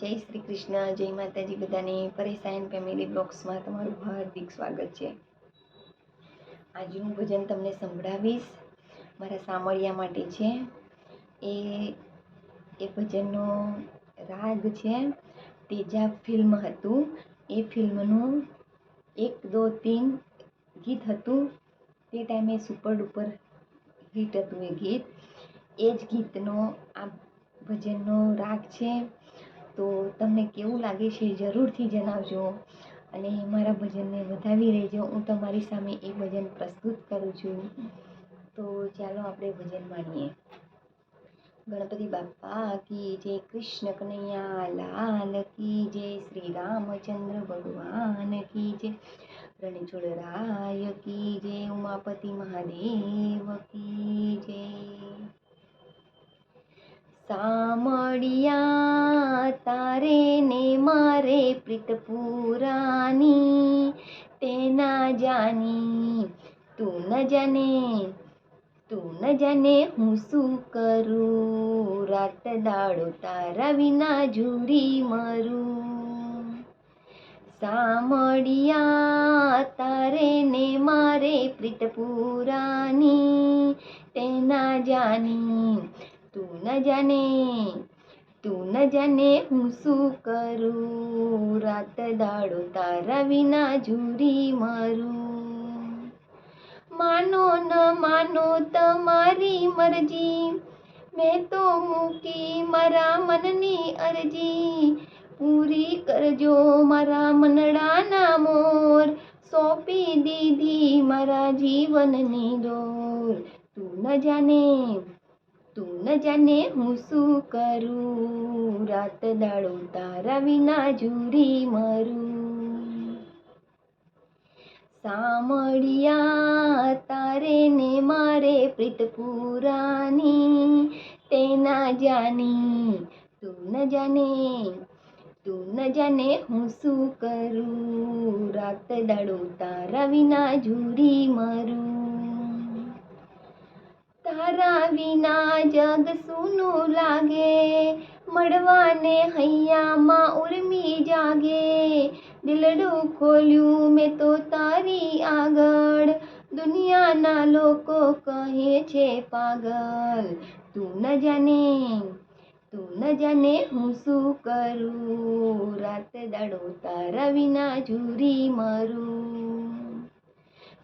જય શ્રી કૃષ્ણ, જય માતાજી બધાને. પરેશાન ફેમિલી બ્લોગ્સમાં તમારું હાર્દિક સ્વાગત છે. આજનું ભજન તમને સંભળાવીશ. મારા સામળિયા માટે છે. એ એ ભજનનો રાગ છે. તેજા ફિલ્મ હતું. એ ફિલ્મનું એક, દો, તીન ગીત હતું. તે ટાઈમે સુપર ડુપર હિટ હતું એ ગીત. એ જ ગીતનો આ ભજનનો રાગ છે. તો તમને કેવું લાગે છે જરૂરથી જણાવજો. અને મારા ભજનને વધાવી રહેજો. હું તમારી સામે એ ભજન પ્રસ્તુત કરું છું. તો ચાલો આપણે ભજન માણીએ. ગણપતિ બાપા કી જય કૃષ્ણ કનૈયા, લાલ કી જય શ્રી રામચંદ્ર ભગવાન કી જય રણછોડ રાય કી જય ઉમાપતિ મહાદેવ કી જય. સામળિયા તારે ને મારે પ્રીત પુરાની તેના જાની. તું ન જાને, તું ન જાને હું શું કરું? રાત દાડો તારા વિના ઝૂરી મરું. સામડિયા તારે ને મારે પ્રીત પુરાની તેના જાની. તું ન જાને તું ન જાને હું શું કરું? રાત દાડો તારા વિના ઝૂરી મારું. માનો ન માનો તમારી મરજી. મેં તો મૂકી મારા મનની અરજી. પૂરી કરજો મારા મનડાના મોર. સોંપી દીધી મારા જીવનની ડોર તું ન જાને તું ન જાને હું શું કરું? રાત દાડો તારા વિના જુરી મરું. સામળિયા તારે ને મારે પ્રીત પુરાની તેના જાની તું ન જાને, તું ન જાને હું શું કરું? રાત દાડો તારા વિના જુરી મરું. વિના જગ સૂનું લાગે. મળવાને હૈયામાં ઉર્મી જાગે. દિલડું ખોલ્યું મેં તો તારી આગળ. દુનિયાના લોકો કહે છે, પાગલ, તું ન જાને, તું ન જાને હું શું કરું? રાત દાડો તારા વિના ઝૂરી મરું.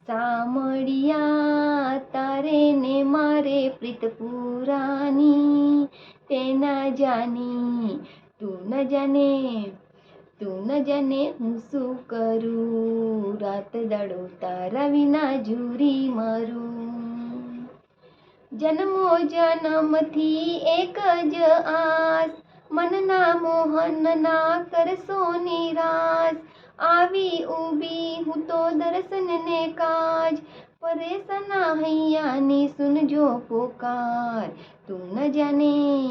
સામળિયા તારે ને મારે પ્રીત પુરાની. તેના જાની, તું ન જાને, તું ન જાને હું શું કરું? રાત દાડો તારા વિના જુરી મારું. જન્મો જન્મથી એક જ આસ, મનના મોહનના કરશો નિરાશ. આવી ઊભી હું તો દર્શનને કાજ. પરેશના હૈયાની સુનજો પોકાર. તું ન જાને,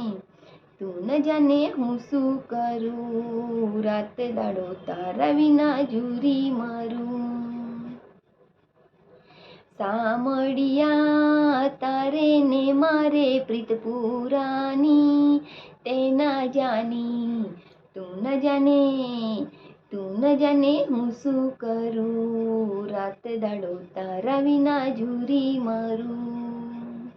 તું ન જાને હું શું કરું? રાત દાડો તારા વિના જુરી મારું. સામડિયા તારે ને મારે પ્રીત પુરાની. તેના જાની, તું ન જાને તું ન જાને હું શું કરું? રાત દાડો તારા વિના ઝૂરી મારું.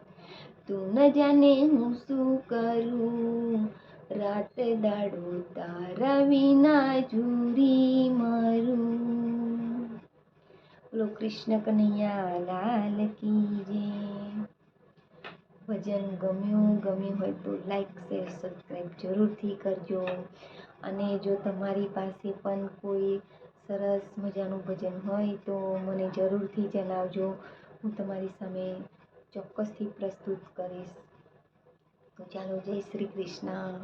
તું ન જાને હું શું કરું? રાત દાડો તારા વિના ઝૂરી મારું. બોલો કૃષ્ણ કનૈયા લાલ કી ભજન ગમ્યું ગમ્યું હોય તો લાઈક શેર સબસ્ક્રાઈબ જરૂરથી કરજો. અને જો તમારી પાસે પણ કોઈ સરસ મજાનું ભજન હોય તો મને જરૂરથી જણાવજો. હું તમારી સામે ચોક્કસથી પ્રસ્તુત કરીશ. તો ચાલો જય શ્રી કૃષ્ણ.